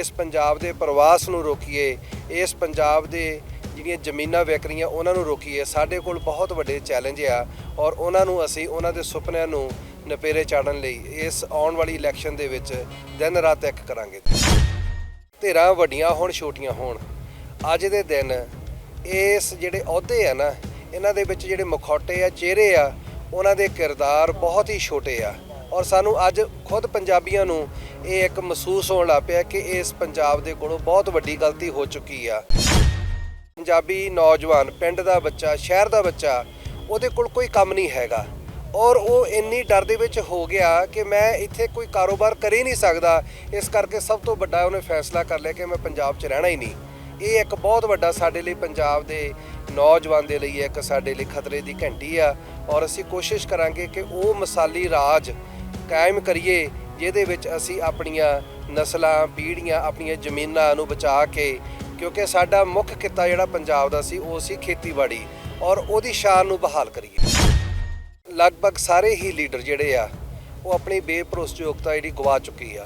ਇਸ ਪੰਜਾਬ ਦੇ ਪ੍ਰਵਾਸ ਨੂੰ ਰੋਕੀਏ, ਇਸ ਪੰਜਾਬ ਦੇ ਜਿਹੜੀਆਂ ਜ਼ਮੀਨਾਂ ਵਿਕ ਰਹੀਆਂ ਉਹਨਾਂ ਨੂੰ ਰੋਕੀਏ, ਸਾਡੇ ਕੋਲ ਬਹੁਤ ਵੱਡੇ ਚੈਲੰਜ ਆ ਔਰ ਉਹਨਾਂ ਨੂੰ ਅਸੀਂ ਉਹਨਾਂ ਦੇ ਸੁਪਨਿਆਂ ਨੂੰ ਨਪੇਰੇ ਚਾੜਨ ਲਈ ਇਸ ਆਉਣ ਵਾਲੀ ਇਲੈਕਸ਼ਨ ਦੇ ਵਿੱਚ ਦਿਨ ਰਾਤ ਇੱਕ ਕਰਾਂਗੇ। ਧਿਰਾਂ ਵੱਡੀਆਂ ਹੋਣ, ਛੋਟੀਆਂ ਹੋਣ। ਅੱਜ ਦੇ ਦਿਨ ਇਸ ਜਿਹੜੇ ਅਹੁਦੇ ਆ ਨਾ, ਇਹਨਾਂ ਦੇ ਵਿੱਚ ਜਿਹੜੇ ਮੁਖੌਟੇ ਆ, ਚਿਹਰੇ ਆ, ਉਹਨਾਂ ਦੇ ਕਿਰਦਾਰ ਬਹੁਤ ਹੀ ਛੋਟੇ ਆ। ਔਰ ਸਾਨੂੰ ਅੱਜ ਖੁਦ ਪੰਜਾਬੀਆਂ ਨੂੰ ਇਹ ਇੱਕ ਮਹਿਸੂਸ ਹੋਣ ਲੱਗ ਪਿਆ ਕਿ ਇਸ ਪੰਜਾਬ ਦੇ ਕੋਲੋਂ ਬਹੁਤ ਵੱਡੀ ਗਲਤੀ ਹੋ ਚੁੱਕੀ ਆ। ਪੰਜਾਬੀ ਨੌਜਵਾਨ, ਪਿੰਡ ਦਾ ਬੱਚਾ, ਸ਼ਹਿਰ ਦਾ ਬੱਚਾ, ਉਹਦੇ ਕੋਲ ਕੋਈ ਕੰਮ ਨਹੀਂ ਹੈਗਾ। ਔਰ ਉਹ ਇੰਨੀ ਡਰ ਦੇ ਵਿੱਚ ਹੋ ਗਿਆ ਕਿ ਮੈਂ ਇੱਥੇ ਕੋਈ ਕਾਰੋਬਾਰ ਕਰ ਹੀ ਨਹੀਂ ਸਕਦਾ। ਇਸ ਕਰਕੇ ਸਭ ਤੋਂ ਵੱਡਾ ਉਹਨੇ ਫੈਸਲਾ ਕਰ ਲਿਆ ਕਿ ਮੈਂ ਪੰਜਾਬ 'ਚ ਰਹਿਣਾ ਹੀ ਨਹੀਂ। ਇਹ ਇੱਕ ਬਹੁਤ ਵੱਡਾ ਸਾਡੇ ਲਈ ਪੰਜਾਬ ਦੇ ਨੌਜਵਾਨ ਦੇ ਲਈ ਇੱਕ ਸਾਡੇ ਲਈ ਖਤਰੇ ਦੀ ਘੰਟੀ ਆ। ਔਰ ਅਸੀਂ ਕੋਸ਼ਿਸ਼ ਕਰਾਂਗੇ ਕਿ ਉਹ ਮਸਾਲੀ ਰਾਜ ਕਾਇਮ ਕਰੀਏ, ਜਿਹਦੇ ਵਿੱਚ ਅਸੀਂ ਆਪਣੀਆਂ ਨਸਲਾਂ, ਪੀੜ੍ਹੀਆਂ, ਆਪਣੀਆਂ ਜ਼ਮੀਨਾਂ ਨੂੰ ਬਚਾ ਕੇ, ਕਿਉਂਕਿ ਸਾਡਾ ਮੁੱਖ ਕਿੱਤਾ ਜਿਹੜਾ ਪੰਜਾਬ ਦਾ ਸੀ, ਉਹ ਸੀ ਖੇਤੀਬਾੜੀ ਔਰ ਉਹਦੀ ਸ਼ਾਨ ਨੂੰ ਬਹਾਲ ਕਰੀਏ। ਲਗਭਗ ਸਾਰੇ ਹੀ ਲੀਡਰ ਜਿਹੜੇ ਆ, ਉਹ ਆਪਣੀ ਬੇਭਰੋਸੇਯੋਗਤਾ ਜਿਹੜੀ ਗਵਾ ਚੁੱਕੀ ਆ।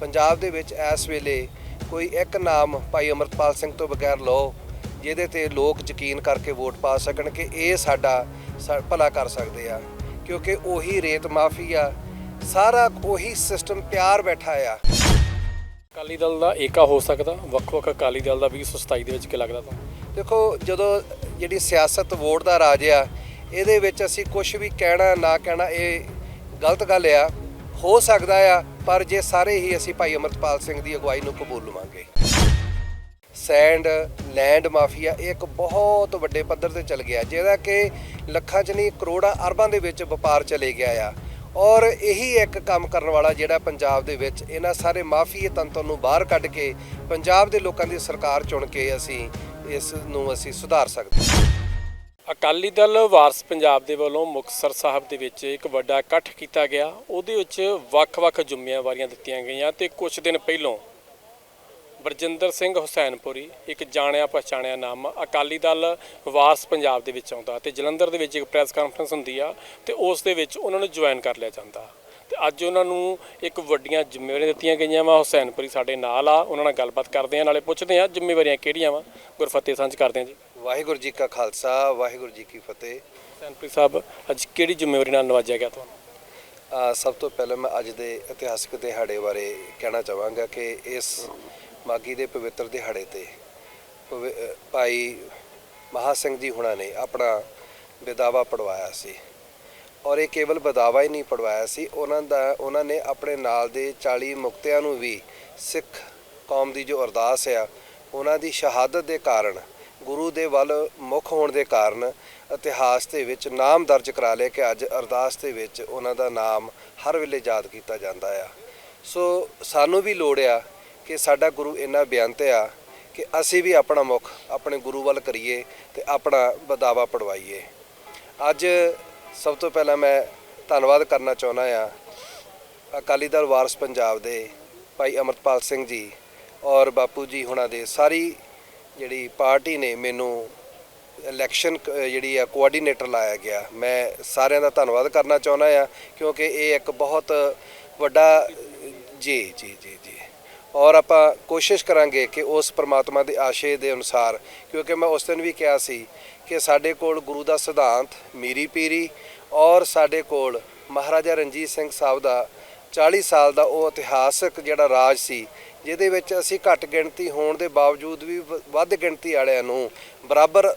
ਪੰਜਾਬ ਦੇ ਵਿੱਚ ਇਸ ਵੇਲੇ ਕੋਈ ਇੱਕ ਨਾਮ ਭਾਈ ਅਮਰਤਪਾਲ ਸਿੰਘ ਤੋਂ ਬਗੈਰ ਲਓ, ਜਿਹਦੇ ਤੇ ਲੋਕ ਯਕੀਨ ਕਰਕੇ ਵੋਟ ਪਾ ਸਕਣ ਕਿ ਇਹ ਸਾਡਾ ਸਾ- ਭਲਾ ਕਰ ਸਕਦੇ ਆ, ਕਿਉਂਕਿ ਉਹੀ ਰੇਤ ਮਾਫੀਆ ਸਾਰਾ ਉਹੀ ਸਿਸਟਮ ਤਿਆਰ ਬੈਠਾ ਆ। ਅਕਾਲੀ ਦਲ ਦਾ ਏਕਾ ਹੋ ਸਕਦਾ ਵੱਖ-ਵੱਖ ਅਕਾਲੀ ਦਲ ਦਾ 2027 ਦੇ ਵਿੱਚ ਕੀ ਲੱਗਦਾ ਤੁਹਾਨੂੰ? ਦੇਖੋ ਜਦੋਂ ਜਿਹੜੀ ਸਿਆਸਤ ਵੋਟ ਦਾ ਰਾਜ ਆ ਇਹਦੇ ਵਿੱਚ ਅਸੀਂ ਕੁਝ ਵੀ ਕਹਿਣਾ ਨਾ ਕਹਿਣਾ ਇਹ ਗਲਤ ਗੱਲ ਆ। ਹੋ ਸਕਦਾ ਆ ਪਰ ਜੇ ਸਾਰੇ ਹੀ ਅਸੀਂ ਭਾਈ ਅਮਰਤਪਾਲ ਸਿੰਘ ਦੀ ਅਗਵਾਈ ਨੂੰ ਕਬੂਲ ਲਵਾਂਗੇ। ਸੈਂਡ ਲੈਂਡ ਮਾਫੀਆ ਇਹ ਇੱਕ ਬਹੁਤ ਵੱਡੇ ਪੱਧਰ ਤੇ ਚੱਲ ਗਿਆ ਜਿਹਦਾ ਕਿ ਲੱਖਾਂ ਚ ਨਹੀਂ ਕਰੋੜਾਂ ਅਰਬਾਂ ਦੇ ਵਿੱਚ ਵਪਾਰ ਚਲੇ ਗਿਆ ਆ। ਔਰ ਇਹੀ ਇੱਕ ਕੰਮ ਕਰਨ ਵਾਲਾ ਜਿਹੜਾ ਪੰਜਾਬ ਦੇ ਵਿੱਚ ਇਹਨਾਂ ਸਾਰੇ ਮਾਫੀਏ ਤੰਤਰ ਨੂੰ ਬਾਹਰ ਕੱਢ ਕੇ ਪੰਜਾਬ ਦੇ ਲੋਕਾਂ ਦੀ ਸਰਕਾਰ ਚੁਣ ਕੇ ਅਸੀਂ ਇਸ ਨੂੰ ਅਸੀਂ ਸੁਧਾਰ ਸਕਦੇ ਹਾਂ। ਅਕਾਲੀ ਦਲ ਵਾਰਸ ਪੰਜਾਬ ਦੇ ਵੱਲੋਂ ਮੁਕਤਸਰ ਸਾਹਿਬ ਦੇ ਵਿੱਚ ਇੱਕ ਵੱਡਾ ਇਕੱਠ ਕੀਤਾ ਗਿਆ। ਉਹਦੇ ਵਿੱਚ ਵੱਖ-ਵੱਖ ਜ਼ਿੰਮੇਵਾਰੀਆਂ ਦਿੱਤੀਆਂ ਗਈਆਂ ਤੇ ਕੁਝ ਦਿਨ ਪਹਿਲਾਂ ਬਰਜਿੰਦਰ ਸਿੰਘ ਹੁਸੈਨਪੁਰੀ ਇੱਕ ਜਾਣਿਆ ਪਛਾਣਿਆ ਨਾਮ ਅਕਾਲੀ ਦਲ ਵਾਰਸ ਪੰਜਾਬ ਦੇ ਵਿੱਚ ਆਉਂਦਾ ਤੇ ਜਲੰਧਰ ਦੇ ਵਿੱਚ ਇੱਕ ਪ੍ਰੈਸ ਕਾਨਫਰੰਸ ਹੁੰਦੀ ਆ ਤੇ ਉਸ ਦੇ ਵਿੱਚ ਉਹਨਾਂ ਨੂੰ ਜੁਆਇਨ ਕਰ ਲਿਆ ਜਾਂਦਾ। ਤੇ ਅੱਜ ਉਹਨਾਂ ਨੂੰ ਇੱਕ ਵੱਡੀਆਂ ਜ਼ਿੰਮੇਵਾਰੀਆਂ ਦਿੱਤੀਆਂ ਗਈਆਂ ਵਾ ਹੁਸੈਨਪੁਰੀ ਸਾਡੇ ਨਾਲ ਆ ਉਹਨਾਂ ਨਾਲ ਗੱਲਬਾਤ ਕਰਦੇ ਆ ਨਾਲੇ ਪੁੱਛਦੇ ਆ ਜ਼ਿੰਮੇਵਾਰੀਆਂ ਕਿਹੜੀਆਂ ਵਾ। ਗੁਰਫਤਿਹ ਸਾਂਝ ਕਰਦੇ ਆ ਜੀ। ਵਾਹਿਗੁਰੂ ਜੀ ਕਾ ਖਾਲਸਾ ਵਾਹਿਗੁਰੂ ਜੀ ਕੀ ਫਤਿਹ। ਹੁਸੈਨਪੁਰੀ ਸਾਹਿਬ ਅੱਜ ਕਿਹੜੀ ਜ਼ਿੰਮੇਵਾਰੀ ਨਾਲ ਨਵਾਜਿਆ ਗਿਆ ਤੁਹਾਨੂੰ? ਸਭ ਤੋਂ ਪਹਿਲਾਂ ਮੈਂ ਅੱਜ ਦੇ ਇਤਿਹਾਸਕ ਦਿਹਾੜੇ ਬਾਰੇ ਕਹਿਣਾ ਚਾਹਾਂਗਾ ਕਿ ਇਸ ਮਾਗੀ ਦੇ ਪਵਿੱਤਰ ਦਿਹਾੜੇ ਤੇ ਪਵਿ- ਭਾਈ ਮਹਾ ਸਿੰਘ ਜੀ ਹੁਣਾਂ ਨੇ ਆਪਣਾ ਵਿਦਾਵਾ ਪੜਵਾਇਆ ਸੀ। ਔਰ ਇਹ ਕੇਵਲ ਬਦਾਵਾ ਹੀ ਨਹੀਂ ਪੜਵਾਇਆ ਸੀ, ਉਹਨਾਂ ਦਾ, ਉਹਨਾਂ ਨੇ ਆਪਣੇ ਨਾਲ ਦੇ 40 ਮੁਕਤਿਆਂ ਨੂੰ ਵੀ ਸਿੱਖ ਕੌਮ ਦੀ ਜੋ ਅਰਦਾਸ ਆ, ਉਹਨਾਂ ਦੀ ਸ਼ਹਾਦਤ ਦੇ ਕਾਰਨ, ਗੁਰੂ ਦੇ ਵੱਲ ਮੁਖ ਹੋਣ ਦੇ ਕਾਰਨ ਇਤਿਹਾਸ ਦੇ ਵਿੱਚ ਨਾਮ ਦਰਜ ਕਰਾ ਲਿਆ ਕਿ ਅੱਜ ਅਰਦਾਸ ਦੇ ਵਿੱਚ ਉਹਨਾਂ ਦਾ ਨਾਮ ਹਰ ਵੇਲੇ ਯਾਦ ਕੀਤਾ ਜਾਂਦਾ ਆ। ਸੋ ਸਾਨੂੰ ਵੀ ਲੋੜ ਆ ਕਿ ਸਾਡਾ ਗੁਰੂ ਇੰਨਾ ਬੇਅੰਤ ਆ ਕਿ ਅਸੀਂ ਵੀ ਆਪਣਾ ਮੁਖ, ਆਪਣੇ ਗੁਰੂ ਵੱਲ ਕਰੀਏ ਤੇ ਆਪਣਾ ਬਦਾਵਾ ਪੜਵਾਈਏ। ਅੱਜ ਸਭ ਤੋਂ ਪਹਿਲਾਂ ਮੈਂ ਧੰਨਵਾਦ ਕਰਨਾ ਚਾਹੁੰਦਾ ਆ ਅਕਾਲੀ ਦਲ ਵਾਰਸ ਪੰਜਾਬ ਦੇ ਭਾਈ ਅਮਰਪਾਲ ਸਿੰਘ ਜੀ ਔਰ ਬਾਪੂ ਜੀ ਹੁਣਾਂ ਦੇ। ਸਾਰੀ ਜਿਹੜੀ ਪਾਰਟੀ ਨੇ ਮੈਨੂੰ ਇਲੈਕਸ਼ਨ ਕ- ਜਿਹੜੀ ਆ, ਕੋਆਰਡੀਨੇਟਰ ਲਾਇਆ ਗਿਆ। ਮੈਂ ਸਾਰਿਆਂ ਦਾ ਧੰਨਵਾਦ ਕਰਨਾ ਚਾਹੁੰਦਾ ਆ ਕਿਉਂਕਿ ਇਹ ਇੱਕ ਬਹੁਤ ਵੱਡਾ, ਜੀ ਜੀ ਜੀ ਜੀ। ਔਰ ਆਪਾਂ ਕੋਸ਼ਿਸ਼ ਕਰਾਂਗੇ ਕਿ ਉਸ ਪ੍ਰਮਾਤਮਾ ਦੇ ਆਸ਼ੇ ਦੇ ਅਨੁਸਾਰ, ਕਿਉਂਕਿ ਮੈਂ ਉਸ ਦਿਨ ਵੀ ਕਿਹਾ ਸੀ ਕਿ ਸਾਡੇ ਕੋਲ ਗੁਰੂ ਦਾ ਸਿਧਾਂਤ ਮੀਰੀ ਪੀਰੀ ਔਰ ਸਾਡੇ ਕੋਲ ਮਹਾਰਾਜਾ ਰਣਜੀਤ ਸਿੰਘ ਸਾਹਿਬ ਦਾ 40 ਸਾਲ ਦਾ ਉਹ ਇਤਿਹਾਸਕ ਜਿਹੜਾ ਰਾਜ ਸੀ, ਜਿਹਦੇ ਵਿੱਚ ਅਸੀਂ ਘੱਟ ਗਿਣਤੀ ਹੋਣ ਦੇ ਬਾਵਜੂਦ ਵੀ ਵ- ਵੱਧ ਗਿਣਤੀ ਵਾਲਿਆਂ ਨੂੰ ਬਰਾਬਰ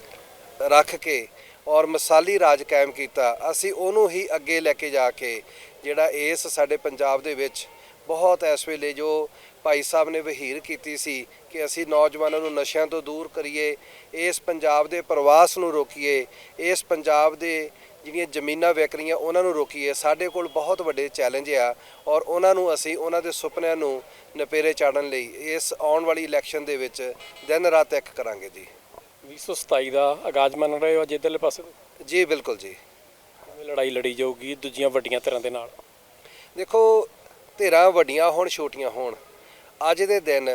ਰੱਖ ਕੇ ਔਰ ਮਿਸਾਲੀ ਰਾਜ ਕਾਇਮ ਕੀਤਾ, ਅਸੀਂ ਉਹਨੂੰ ਹੀ ਅੱਗੇ ਲੈ ਕੇ ਜਾ ਕੇ ਜਿਹੜਾ ਇਸ ਸਾਡੇ ਪੰਜਾਬ ਦੇ ਵਿੱਚ ਬਹੁਤ ਇਸ ਵੇਲੇ ਜੋ ਭਾਈ ਸਾਹਿਬ ਨੇ ਵਹੀਰ ਕੀਤੀ ਸੀ ਕਿ ਅਸੀਂ ਨੌਜਵਾਨਾਂ ਨੂੰ ਨਸ਼ਿਆਂ ਤੋਂ ਦੂਰ ਕਰੀਏ ਇਸ ਪੰਜਾਬ ਦੇ ਪ੍ਰਵਾਸ ਨੂੰ ਰੋਕੀਏ ਇਸ ਪੰਜਾਬ ਦੇ ਜਿਹੜੀਆਂ ਜ਼ਮੀਨਾਂ ਵਿਕ ਰਹੀਆਂ ਉਹਨਾਂ ਨੂੰ ਰੋਕੀਏ। ਸਾਡੇ ਕੋਲ ਬਹੁਤ ਵੱਡੇ ਚੈਲੰਜ ਆ ਔਰ ਉਹਨਾਂ ਨੂੰ ਅਸੀਂ ਉਹਨਾਂ ਦੇ ਸੁਪਨਿਆਂ ਨੂੰ ਨਪੇਰੇ ਚਾੜਨ ਲਈ ਇਸ ਆਉਣ ਵਾਲੀ ਇਲੈਕਸ਼ਨ ਦੇ ਵਿੱਚ ਦਿਨ ਰਾਤ ਇੱਕ ਕਰਾਂਗੇ ਜੀ। 2027 ਦਾ ਆਗਾਜ਼ ਮੰਨ ਰਹੇ ਹੋ ਅੱਜ ਇੱਧਰਲੇ ਪਾਸੇ ਤੋਂ? ਜੀ ਬਿਲਕੁਲ ਜੀ। ਲੜਾਈ ਲੜੀ ਜਾਊਗੀ ਦੂਜੀਆਂ ਵੱਡੀਆਂ ਧਿਰਾਂ ਦੇ ਨਾਲ? ਦੇਖੋ ਧਿਰਾਂ ਵੱਡੀਆਂ ਹੋਣ ਛੋਟੀਆਂ ਹੋਣ। ਅੱਜ ਦੇ ਦਿਨ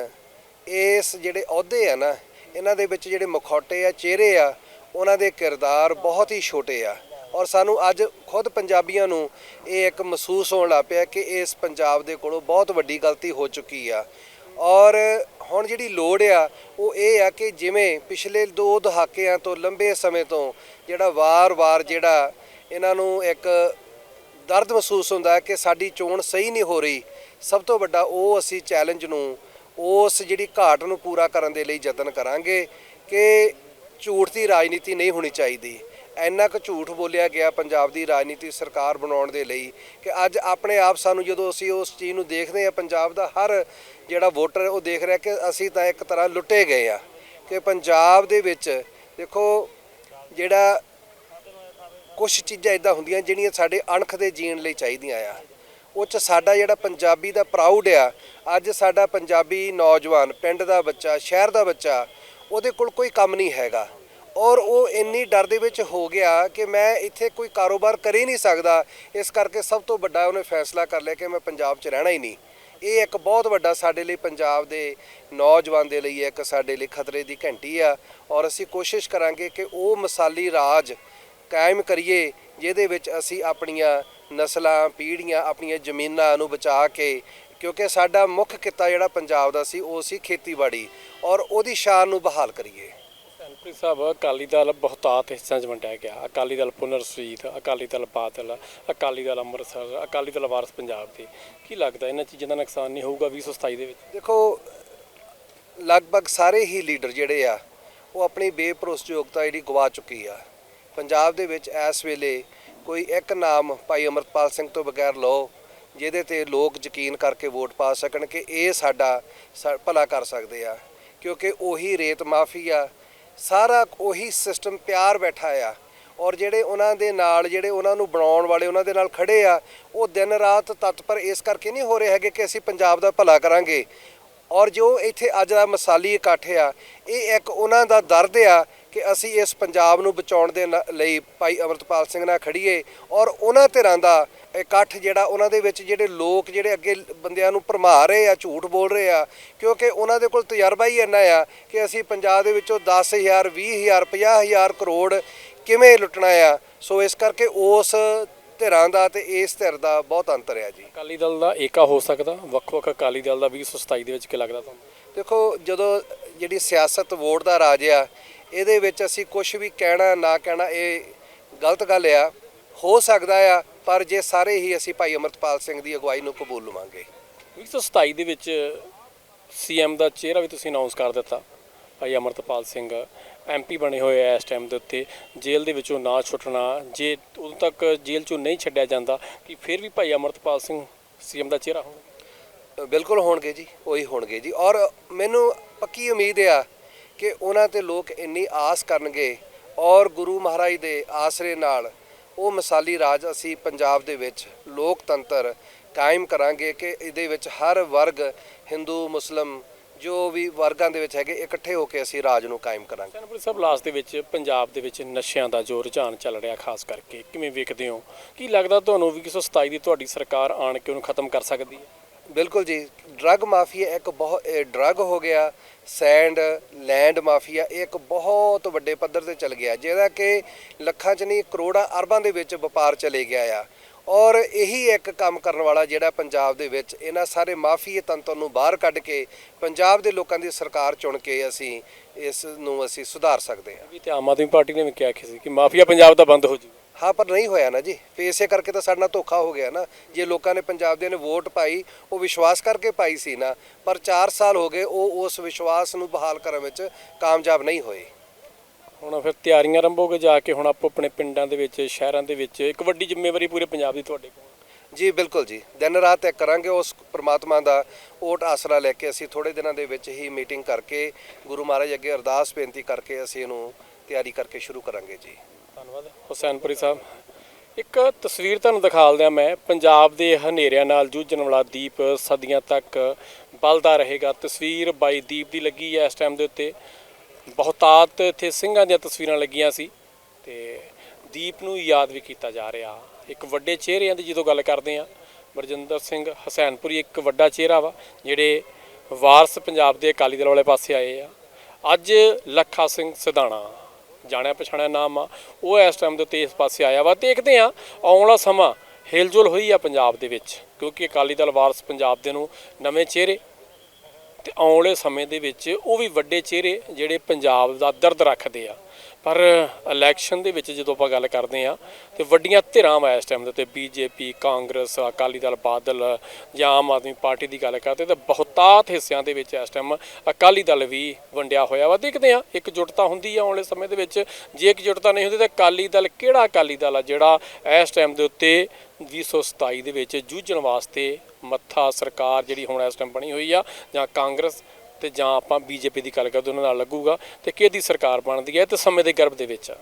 ਇਸ ਜਿਹੜੇ ਅਹੁਦੇ ਆ ਨਾ, ਇਹਨਾਂ ਦੇ ਵਿੱਚ ਜਿਹੜੇ ਮੁਖੌਟੇ ਆ, ਚਿਹਰੇ ਆ, ਉਹਨਾਂ ਦੇ ਕਿਰਦਾਰ ਬਹੁਤ ਹੀ ਛੋਟੇ ਆ। ਔਰ ਸਾਨੂੰ ਅੱਜ ਖੁਦ ਪੰਜਾਬੀਆਂ ਨੂੰ ਇਹ ਇੱਕ ਮਹਿਸੂਸ ਹੋਣ ਲੱਗ ਪਿਆ ਕਿ ਇਸ ਪੰਜਾਬ ਦੇ ਕੋਲੋਂ ਬਹੁਤ ਵੱਡੀ ਗਲਤੀ ਹੋ ਚੁੱਕੀ ਆ। ਔਰ ਹੁਣ ਜਿਹੜੀ ਲੋੜ ਆ, ਉਹ ਇਹ ਆ ਕਿ ਜਿਵੇਂ ਪਿਛਲੇ ਦੋ ਦਹਾਕਿਆਂ ਤੋਂ ਲੰਬੇ ਸਮੇਂ ਤੋਂ ਜਿਹੜਾ ਵਾਰ-ਵਾਰ ਜਿਹੜਾ ਇਹਨਾਂ ਨੂੰ ਇੱਕ ਦਰਦ ਮਹਿਸੂਸ ਹੁੰਦਾ ਕਿ ਸਾਡੀ ਚੋਣ ਸਹੀ ਨਹੀਂ ਹੋ ਰਹੀ ਸਭ ਤੋਂ ਵੱਡਾ ਉਹ ਅਸੀਂ ਚੈਲੰਜ ਨੂੰ, ਉਸ ਜਿਹੜੀ ਘਾਟ ਨੂੰ ਪੂਰਾ ਕਰਨ ਦੇ ਲਈ ਯਤਨ ਕਰਾਂਗੇ ਕਿ ਝੂਠ ਦੀ ਰਾਜਨੀਤੀ ਨਹੀਂ ਹੋਣੀ ਚਾਹੀਦੀ। ਇੰਨਾ ਕੁ ਝੂਠ ਬੋਲਿਆ ਗਿਆ ਪੰਜਾਬ ਦੀ ਰਾਜਨੀਤੀ ਸਰਕਾਰ ਬਣਾਉਣ ਦੇ ਲਈ ਕਿ ਅੱਜ ਆਪਣੇ ਆਪ ਸਾਨੂੰ ਜਦੋਂ ਅਸੀਂ ਉਸ ਚੀਜ਼ ਨੂੰ ਦੇਖਦੇ ਹਾਂ, ਪੰਜਾਬ ਦਾ ਹਰ ਜਿਹੜਾ ਵੋਟਰ ਉਹ ਦੇਖ ਰਿਹਾ ਕਿ ਅਸੀਂ ਤਾਂ ਇੱਕ ਤਰ੍ਹਾਂ ਲੁੱਟੇ ਗਏ ਆ ਕਿ ਪੰਜਾਬ ਦੇ ਵਿੱਚ ਦੇਖੋ ਜਿਹੜਾ ਕੁਝ ਚੀਜ਼ਾਂ ਇਦਾਂ ਹੁੰਦੀਆਂ ਜਿਹੜੀਆਂ ਸਾਡੇ ਅਣਖ ਦੇ ਜੀਣ ਲਈ ਚਾਹੀਦੀਆਂ ਆ। ਉਹ ਚ ਸਾਡਾ ਜਿਹੜਾ ਪੰਜਾਬੀ ਦਾ ਪ੍ਰਾਊਡ ਆ, ਅੱਜ ਸਾਡਾ ਪੰਜਾਬੀ ਨੌਜਵਾਨ, ਪਿੰਡ ਦਾ ਬੱਚਾ, ਸ਼ਹਿਰ ਦਾ ਬੱਚਾ, ਉਹਦੇ ਕੋਲ ਕੋਈ ਕੰਮ ਨਹੀਂ ਹੈਗਾ। ਔਰ ਉਹ ਇੰਨੀ ਡਰ ਦੇ ਵਿੱਚ ਹੋ ਗਿਆ ਕਿ ਮੈਂ ਇੱਥੇ ਕੋਈ ਕਾਰੋਬਾਰ ਕਰ ਹੀ ਨਹੀਂ ਸਕਦਾ। ਇਸ ਕਰਕੇ ਸਭ ਤੋਂ ਵੱਡਾ ਉਹਨੇ ਫੈਸਲਾ ਕਰ ਲਿਆ ਕਿ ਮੈਂ ਪੰਜਾਬ 'ਚ ਰਹਿਣਾ ਹੀ ਨਹੀਂ। ਇਹ ਇੱਕ ਬਹੁਤ ਵੱਡਾ ਸਾਡੇ ਲਈ ਪੰਜਾਬ ਦੇ ਨੌਜਵਾਨ ਦੇ ਲਈ ਇੱਕ ਸਾਡੇ ਲਈ ਖਤਰੇ ਦੀ ਘੰਟੀ ਆ। ਔਰ ਅਸੀਂ ਕੋਸ਼ਿਸ਼ ਕਰਾਂਗੇ ਕਿ ਉਹ ਮਸਾਲੀ ਰਾਜ ਕਾਇਮ ਕਰੀਏ, ਜਿਹਦੇ ਵਿੱਚ ਅਸੀਂ ਆਪਣੀਆਂ ਨਸਲਾਂ ਪੀੜ੍ਹੀਆਂ ਆਪਣੀਆਂ ਜ਼ਮੀਨਾਂ ਨੂੰ ਬਚਾ ਕੇ ਕਿਉਂਕਿ ਸਾਡਾ ਮੁੱਖ ਕਿੱਤਾ ਜਿਹੜਾ ਪੰਜਾਬ ਦਾ ਸੀ ਉਹ ਸੀ ਖੇਤੀਬਾੜੀ ਔਰ ਉਹਦੀ ਸ਼ਾਨ ਨੂੰ ਬਹਾਲ ਕਰੀਏ। ਸੈਨਪ੍ਰੀਤ ਸਾਹਿਬ ਅਕਾਲੀ ਦਲ ਬਹੁਤਾਤ ਹਿੱਸਿਆਂ 'ਚ ਵੰਡਿਆ ਗਿਆ। ਅਕਾਲੀ ਦਲ ਪੁਨਰ ਸੁਜੀਤ ਅਕਾਲੀ ਦਲ ਬਾਦਲ ਅਕਾਲੀ ਦਲ ਅੰਮ੍ਰਿਤਸਰ ਅਕਾਲੀ ਦਲ ਵਾਰਸ ਪੰਜਾਬ ਦੇ। ਕੀ ਲੱਗਦਾ ਇਹਨਾਂ ਚੀਜ਼ਾਂ ਦਾ ਨੁਕਸਾਨ ਨਹੀਂ ਹੋਊਗਾ 2027 ਦੇ ਵਿੱਚ? ਦੇਖੋ ਲਗਭਗ ਸਾਰੇ ਹੀ ਲੀਡਰ ਜਿਹੜੇ ਆ ਉਹ ਆਪਣੀ ਬੇਭਰੋਸੇਯੋਗਤਾ ਜਿਹੜੀ ਗਵਾ ਚੁੱਕੀ ਆ। ਪੰਜਾਬ ਦੇ ਵਿੱਚ ਇਸ ਵੇਲੇ ਕੋਈ ਇੱਕ ਨਾਮ ਭਾਈ ਅਮਰਪਾਲ ਸਿੰਘ ਤੋਂ ਬਗੈਰ ਲਓ, ਜਿਹਦੇ ਤੇ ਲੋਕ ਯਕੀਨ ਕਰਕੇ ਵੋਟ ਪਾ ਸਕਣ ਕਿ ਇਹ ਸਾਡਾ ਸਾ- ਭਲਾ ਕਰ ਸਕਦੇ ਆ। ਕਿਉਂਕਿ ਉਹੀ ਰੇਤ ਮਾਫੀਆ, ਸਾਰਾ ਉਹੀ ਸਿਸਟਮ ਪਿਆਰ ਬੈਠਾ ਆ। ਔਰ ਜਿਹੜੇ ਉਹਨਾਂ ਦੇ ਨਾਲ, ਜਿਹੜੇ ਉਹਨਾਂ ਨੂੰ ਬਣਾਉਣ ਵਾਲੇ ਉਹਨਾਂ ਦੇ ਨਾਲ ਖੜੇ ਆ, ਉਹ ਦਿਨ ਰਾਤ ਤਤਪਰ ਇਸ ਕਰਕੇ ਨਹੀਂ ਹੋ ਰਹੇ ਹੈਗੇ ਕਿ ਅਸੀਂ ਪੰਜਾਬ ਦਾ ਭਲਾ ਕਰਾਂਗੇ। ਔਰ ਜੋ ਇੱਥੇ ਅੱਜ ਦਾ ਮਸਾਲੀ ਇਕੱਠ ਆ, ਇਹ ਇੱਕ ਉਹਨਾਂ ਦਾ ਦਰਦ ਆ ਕਿ ਅਸੀਂ ਇਸ ਪੰਜਾਬ ਨੂੰ ਬਚਾਉਣ ਦੇ ਲਈ ਭਾਈ ਅਮਰਤਪਾਲ ਸਿੰਘ ਨਾਲ ਖੜੀਏ ਔਰ ਉਹਨਾਂ ਧਿਰਾਂ ਦਾ ਇਕੱਠ ਜਿਹੜਾ ਉਹਨਾਂ ਦੇ ਵਿੱਚ ਜਿਹੜੇ ਲੋਕ ਜਿਹੜੇ ਅੱਗੇ ਬੰਦਿਆਂ ਨੂੰ ਭਰਮਾ ਰਹੇ ਆ ਝੂਠ ਬੋਲ ਰਹੇ ਆ ਕਿਉਂਕਿ ਉਹਨਾਂ ਦੇ ਕੋਲ ਤਜਰਬਾ ਹੀ ਇੰਨਾ ਆ ਕਿ ਅਸੀਂ ਪੰਜਾਬ ਦੇ ਵਿੱਚੋਂ 10000 20000 50000 ਕਰੋੜ ਕਿਵੇਂ ਲੁੱਟਣਾ ਆ। ਸੋ ਇਸ ਕਰਕੇ ਉਸ ਧਿਰਾਂ ਦਾ ਤੇ ਇਸ ਧਿਰ ਦਾ ਬਹੁਤ ਅੰਤਰ ਆ ਜੀ। ਅਕਾਲੀ ਦਲ ਦਾ ਏਕਾ ਹੋ ਸਕਦਾ ਵੱਖ-ਵੱਖ ਅਕਾਲੀ ਦਲ ਦਾ 2027 ਦੇ ਵਿੱਚ ਕੀ ਲੱਗਦਾ ਤੁਹਾਨੂੰ? ਦੇਖੋ ਜਦੋਂ ਜਿਹੜੀ ਸਿਆਸਤ ਵੋਟ ਦਾ ਰਾਜ ਆ ਇਹਦੇ ਵਿੱਚ ਅਸੀਂ ਕੁਝ ਵੀ ਕਹਿਣਾ ਨਾ ਕਹਿਣਾ ਇਹ ਗਲਤ ਗੱਲ ਆ। ਹੋ ਸਕਦਾ ਆ ਪਰ ਜੇ ਸਾਰੇ ਹੀ ਅਸੀਂ ਭਾਈ ਅਮਰਤਪਾਲ ਸਿੰਘ ਦੀ ਅਗਵਾਈ ਨੂੰ ਕਬੂਲ ਲਵਾਂਗੇ। 2027 ਦੇ ਵਿੱਚ ਸੀਐਮ ਦਾ ਚਿਹਰਾ ਵੀ ਤੁਸੀਂ ਅਨਾਉਂਸ ਕਰ ਦਿੱਤਾ ਭਾਈ ਅਮਰਤਪਾਲ ਸਿੰਘ। ਐਮਪੀ ਬਣੇ ਹੋਏ ਆ ਇਸ ਟਾਈਮ ਦੇ ਉੱਤੇ। ਜੇਲ੍ਹ ਦੇ ਵਿੱਚੋਂ ਨਾ ਛੁੱਟਣਾ ਜੇ ਉਦੋਂ ਤੱਕ ਜੇਲ੍ਹ ਚੋਂ ਨਹੀਂ ਛੱਡਿਆ ਜਾਂਦਾ ਕਿ ਫਿਰ ਵੀ ਭਾਈ ਅਮਰਤਪਾਲ ਸਿੰਘ ਸੀਐਮ ਦਾ ਚਿਹਰਾ ਹੋਣਾ ਬਿਲਕੁਲ ਹੋਣਗੇ ਜੀ ਉਹੀ ਹੋਣਗੇ ਜੀ। ਔਰ ਮੈਨੂੰ ਪੱਕੀ ਉਮੀਦ ਆ ਕਿ ਉਹਨਾਂ ਤੇ ਲੋਕ ਇੰਨੀ ਆਸ ਕਰਨਗੇ ਔਰ ਗੁਰੂ ਮਹਾਰਾਜ ਦੇ ਆਸਰੇ ਨਾਲ ਉਹ ਮਿਸਾਲੀ ਰਾਜ ਅਸੀਂ ਪੰਜਾਬ ਦੇ ਵਿੱਚ ਲੋਕਤੰਤਰ ਕਾਇਮ ਕਰਾਂਗੇ ਕਿ ਇਹਦੇ ਵਿੱਚ ਹਰ ਵਰਗ, ਹਿੰਦੂ, ਮੁਸਲਮ ਜੋ ਵੀ ਵਰਗਾਂ ਦੇ ਵਿੱਚ ਹੈਗੇ, ਇਕੱਠੇ ਹੋ ਕੇ ਅਸੀਂ ਰਾਜ ਨੂੰ ਕਾਇਮ ਕਰਾਂਗੇ। ਸੈਨਪੁਰ ਸਾਹਿਬ ਲਾਸਟ ਦੇ ਵਿੱਚ, ਪੰਜਾਬ ਦੇ ਵਿੱਚ ਨਸ਼ਿਆਂ ਦਾ ਜੋ ਰੁਝਾਨ ਚੱਲ ਰਿਹਾ, ਖਾਸ ਕਰਕੇ ਕਿਵੇਂ ਵੇਖਦੇ ਹੋ? ਕੀ ਲੱਗਦਾ ਤੁਹਾਨੂੰ 2027 ਦੀ ਤੁਹਾਡੀ ਸਰਕਾਰ ਆਣ ਕੇ ਉਹਨੂੰ ਖਤਮ ਕਰ ਸਕਦੀ ਹੈ? ਬਿਲਕੁਲ ਜੀ ਡਰੱਗ ਮਾਫੀਆ ਇੱਕ ਬਹੁਤ ਡਰੱਗ ਹੋ ਗਿਆ ਸੈਂਡ ਲੈਂਡ ਮਾਫੀਆ ਇਹ ਇੱਕ ਬਹੁਤ ਵੱਡੇ ਪੱਧਰ ਤੇ ਚੱਲ ਗਿਆ ਜਿਹਦਾ ਕਿ ਲੱਖਾਂ ਚ ਨਹੀਂ, ਕਰੋੜਾਂ ਅਰਬਾਂ ਦੇ ਵਿੱਚ ਵਪਾਰ ਚਲੇ ਗਿਆ ਆ। ਔਰ ਇਹੀ ਇੱਕ ਕੰਮ ਕਰਨ ਵਾਲਾ ਜਿਹੜਾ ਪੰਜਾਬ ਦੇ ਵਿੱਚ ਇਹਨਾਂ ਸਾਰੇ ਮਾਫੀਏ ਤੰਤਰ ਨੂੰ ਬਾਹਰ ਕੱਢ ਕੇ ਪੰਜਾਬ ਦੇ ਲੋਕਾਂ ਦੀ ਸਰਕਾਰ ਚੁਣ ਕੇ ਅਸੀਂ ਇਸ ਨੂੰ ਅਸੀਂ ਸੁਧਾਰ ਸਕਦੇ ਹਾਂ। ਵੀ ਤੇ ਆਮ ਆਦਮੀ ਪਾਰਟੀ ਨੇ ਵੀ ਕਿਹਾ ਸੀ ਕਿ ਮਾਫੀਆ ਪੰਜਾਬ ਦਾ ਬੰਦ ਹੋ ਜੂ ਹਾਂ ਪਰ ਨਹੀਂ ਹੋਇਆ ਨਾ ਜੀ। ਫੇ ਇਸੇ ਕਰਕੇ ਤਾਂ ਸਾਡੇ ਨਾਲ ਧੋਖਾ ਹੋ ਗਿਆ ਨਾ। ਜੇ ਲੋਕਾਂ ਨੇ ਪੰਜਾਬ ਦੇ ਨੇ ਵੋਟ ਪਾਈ ਉਹ ਵਿਸ਼ਵਾਸ ਕਰਕੇ ਪਾਈ ਸੀ ਨਾ ਪਰ 4 ਸਾਲ ਹੋ ਗਏ ਉਹ ਉਸ ਵਿਸ਼ਵਾਸ ਨੂੰ ਬਹਾਲ ਕਰਨ ਵਿੱਚ ਕਾਮਯਾਬ ਨਹੀਂ ਹੋਏ। ਹੁਣ ਫਿਰ ਤਿਆਰੀਆਂ ਆਰੰਭੋਗੇ ਜਾ ਕੇ ਹੁਣ ਆਪੋ ਆਪਣੇ ਪਿੰਡਾਂ ਦੇ ਵਿੱਚ ਸ਼ਹਿਰਾਂ ਦੇ ਵਿੱਚ ਇੱਕ ਵੱਡੀ ਜ਼ਿੰਮੇਵਾਰੀ ਪੂਰੇ ਪੰਜਾਬ ਦੀ ਤੁਹਾਡੇ ਕੋਲ। ਜੀ ਬਿਲਕੁਲ ਜੀ। ਦਿਨ ਰਾਤ ਇੱਕ ਕਰਾਂਗੇ ਉਸ ਪ੍ਰਮਾਤਮਾ ਦਾ ਓਟ ਆਸਰਾ ਲੈ ਕੇ ਅਸੀਂ ਥੋੜੇ ਦਿਨਾਂ ਦੇ ਵਿੱਚ ਹੀ ਮੀਟਿੰਗ ਕਰਕੇ ਗੁਰੂ ਮਹਾਰਾਜ ਅੱਗੇ ਅਰਦਾਸ ਬੇਨਤੀ ਕਰਕੇ ਅਸੀਂ ਇਹਨੂੰ ਤਿਆਰੀ ਕਰਕੇ ਸ਼ੁਰੂ ਕਰਾਂਗੇ ਜੀ। ਧੰਨਵਾਦ। ਹੁਸੈਨਪੁਰੀ ਸਾਹਿਬ, ਇੱਕ ਤਸਵੀਰ ਤੁਹਾਨੂੰ ਦਿਖਾਲਦਿਆਂ ਮੈਂ। ਪੰਜਾਬ ਦੇ ਹਨੇਰਿਆਂ ਨਾਲ ਜੂਝਣ ਵਾਲਾ ਦੀਪ ਸਦੀਆਂ ਤੱਕ ਬਲਦਾ ਰਹੇਗਾ। ਤਸਵੀਰ ਬਾਈ ਦੀਪ ਦੀ ਲੱਗੀ ਹੈ ਇਸ ਟਾਈਮ ਦੇ ਉੱਤੇ। ਬਹੁਤਾਤ ਇੱਥੇ ਸਿੰਘਾਂ ਦੀਆਂ ਤਸਵੀਰਾਂ ਲੱਗੀਆਂ ਸੀ ਤੇ ਦੀਪ ਨੂੰ ਯਾਦ ਵੀ ਕੀਤਾ ਜਾ ਰਿਹਾ। ਇੱਕ ਵੱਡੇ ਚਿਹਰਿਆਂ ਦੀ ਜਦੋਂ ਗੱਲ ਕਰਦੇ ਆ ਬਰਜਿੰਦਰ ਸਿੰਘ ਹਸੈਨਪੁਰੀ ਇੱਕ ਵੱਡਾ ਚਿਹਰਾ ਵਾ, ਜਿਹੜੇ ਵਾਰਸ ਪੰਜਾਬ ਦੇ ਅਕਾਲੀ ਦਲ ਵਾਲੇ ਪਾਸੇ ਆਏ ਆ। ਅੱਜ ਲੱਖਾ ਸਿੰਘ ਸਿਧਾਣਾ। ਜਾਣਿਆ ਪਛਾਣਿਆ ਨਾਮ ਆ, ਉਹ ਇਸ ਟਾਈਮ ਦੇ ਉੱਤੇ ਇਸ ਪਾਸੇ ਆਇਆ ਵਾ। ਦੇਖਦੇ ਆ ਆਉਣ ਵਾਲਾ ਸਮਾਂ ਹਿਲਜੁਲ ਹੋਈ ਆ ਪੰਜਾਬ ਦੇ ਵਿੱਚ, ਕਿਉਂਕਿ ਅਕਾਲੀ ਦਲ ਵਾਰਸ ਪੰਜਾਬ ਦੇ ਨੂੰ ਨਵੇਂ ਚਿਹਰੇ ਤੇ ਆਉਣ ਵਾਲੇ ਸਮੇਂ ਦੇ ਵਿੱਚ ਉਹ ਵੀ ਵੱਡੇ ਚਿਹਰੇ ਜਿਹੜੇ ਪੰਜਾਬ ਦਾ ਦਰਦ ਰੱਖਦੇ ਆ। ਪਰ ਇਲੈਕਸ਼ਨ ਦੇ ਵਿੱਚ ਜਦੋਂ ਆਪਾਂ ਗੱਲ ਕਰਦੇ ਆ ਤੇ ਵੱਡੀਆਂ ਧਿਰਾਂ ਵਾ ਇਸ ਟਾਈਮ ਦੇ ਉੱਤੇ ਬੀਜੇਪੀ ਕਾਂਗਰਸ, ਅਕਾਲੀ ਦਲ, ਬਾਦਲ ਜਾਂ ਆਮ ਆਦਮੀ ਪਾਰਟੀ ਦੀ ਗੱਲ ਕਰਦੇ ਤਾਂ ਬਹੁਤਾਤ ਹਿੱਸਿਆਂ ਦੇ ਵਿੱਚ ਇਸ ਟਾਈਮ ਅਕਾਲੀ ਦਲ ਵੀ ਵੰਡਿਆ ਹੋਇਆ ਵਾ। ਦੇਖਦੇ ਆ ਇਕਜੁੱਟਤਾ ਹੁੰਦੀ ਆ ਆਉਣ ਵਾਲੇ ਸਮੇਂ ਦੇ ਵਿੱਚ। ਜੇ ਇੱਕ ਇਕਜੁੱਟਤਾ ਨਹੀਂ ਹੁੰਦੀ ਤਾਂ ਅਕਾਲੀ ਦਲ ਕਿਹੜਾ ਅਕਾਲੀ ਦਲ ਆ ਜਿਹੜਾ ਇਸ ਟਾਈਮ ਦੇ ਉੱਤੇ 2027 ਦੇ ਵਿੱਚ ਜੂਝਣ ਵਾਸਤੇ ਮੱਥਾ ਸਰਕਾਰ ਜਿਹੜੀ ਹੁਣ ਇਸ ਟਾਈਮ ਬਣੀ ਹੋਈ ਆ ਜਾਂ ਕਾਂਗਰਸ ਤੇ ਜਾਂ ਆਪਾਂ ਬੀਜੇਪੀ ਦੀ ਗੱਲ ਕਰਦੇ, ਉਹਨਾਂ ਨਾਲ ਲੱਗੂਗਾ ਤੇ ਕਿਹਦੀ ਸਰਕਾਰ ਬਣਦੀ ਹੈ ਤੇ ਸਮੇਂ ਦੇ ਗਰਭ ਦੇ ਵਿੱਚ ਆ।